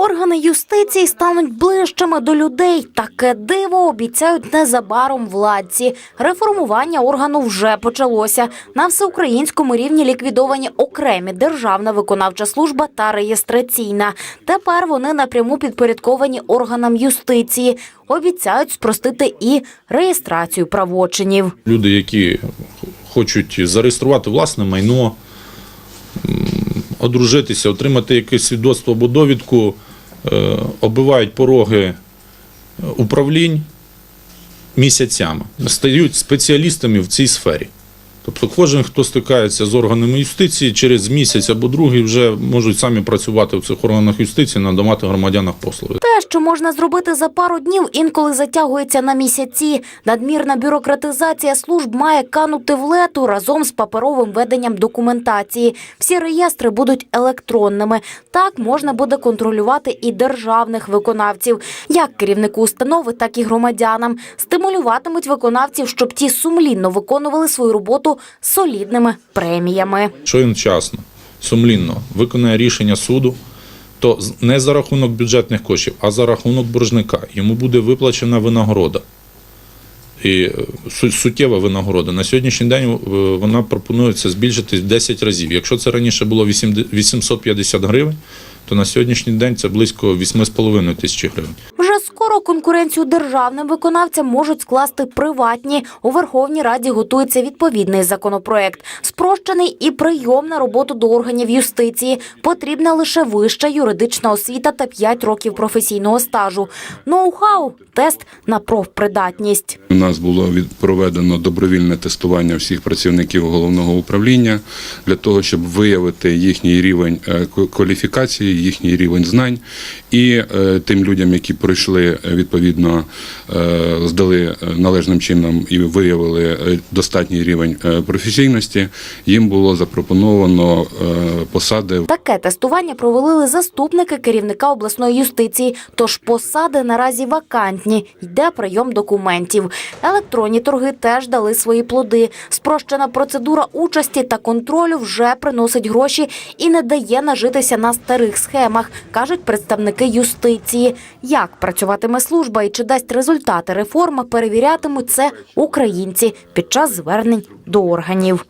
Органи юстиції стануть ближчими до людей. Таке диво обіцяють незабаром владці. Реформування органу вже почалося. На всеукраїнському рівні ліквідовані окремі державна виконавча служба та реєстраційна. Тепер вони напряму підпорядковані органам юстиції. Обіцяють спростити і реєстрацію правочинів. Люди, які хочуть зареєструвати власне майно, одружитися, отримати якесь свідоцтво або довідку, оббивають пороги е, управлінь місяцями, стають спеціалістами в цій сфері. Тобто кожен, хто стикається з органами юстиції, через місяць або другий вже можуть самі працювати в цих органах юстиції, надавати громадянам послуги. Те, що можна зробити за пару днів, інколи затягується на місяці. Надмірна бюрократизація служб має канути в лету разом з паперовим веденням документації. Всі реєстри будуть електронними. Так можна буде контролювати і державних виконавців, як керівнику установи, так і громадянам. Стимулюватимуть виконавців, щоб ті сумлінно виконували свою роботу солідними преміями. Якщо він вчасно, сумлінно виконає рішення суду, то не за рахунок бюджетних коштів, а за рахунок боржника йому буде виплачена винагорода. І е, суттєва винагорода. На сьогоднішній день е, вона пропонується збільшити в 10 разів. Якщо це раніше було 850 гривень, то на сьогоднішній день це близько 8,5 тисячі гривень. Вже скоро конкуренцію державним виконавцям можуть скласти приватні. У Верховній Раді готується відповідний законопроект. Спрощений і прийом на роботу до органів юстиції. Потрібна лише вища юридична освіта та 5 років професійного стажу. Ноу-хау – тест на профпридатність. У нас було проведено добровільне тестування всіх працівників головного управління для того, щоб виявити їхній рівень е, кваліфікації, їхній рівень знань, і е, тим людям, які пройшли е, відповідно, е, здали е, належним чином і виявили е, достатній рівень професійності, їм було запропоновано посади Таке тестування провалили заступники керівника обласної юстиції. Тож посади наразі вакантні. Йде прийом документів. Електронні торги теж дали свої плоди. Спрощена процедура участі та контролю вже приносить гроші і не дає нажитися на старих схемах, кажуть представники юстиції. Як працюватиме служба і чи дасть результати реформи, перевірятимуть це українці під час звернень до органів.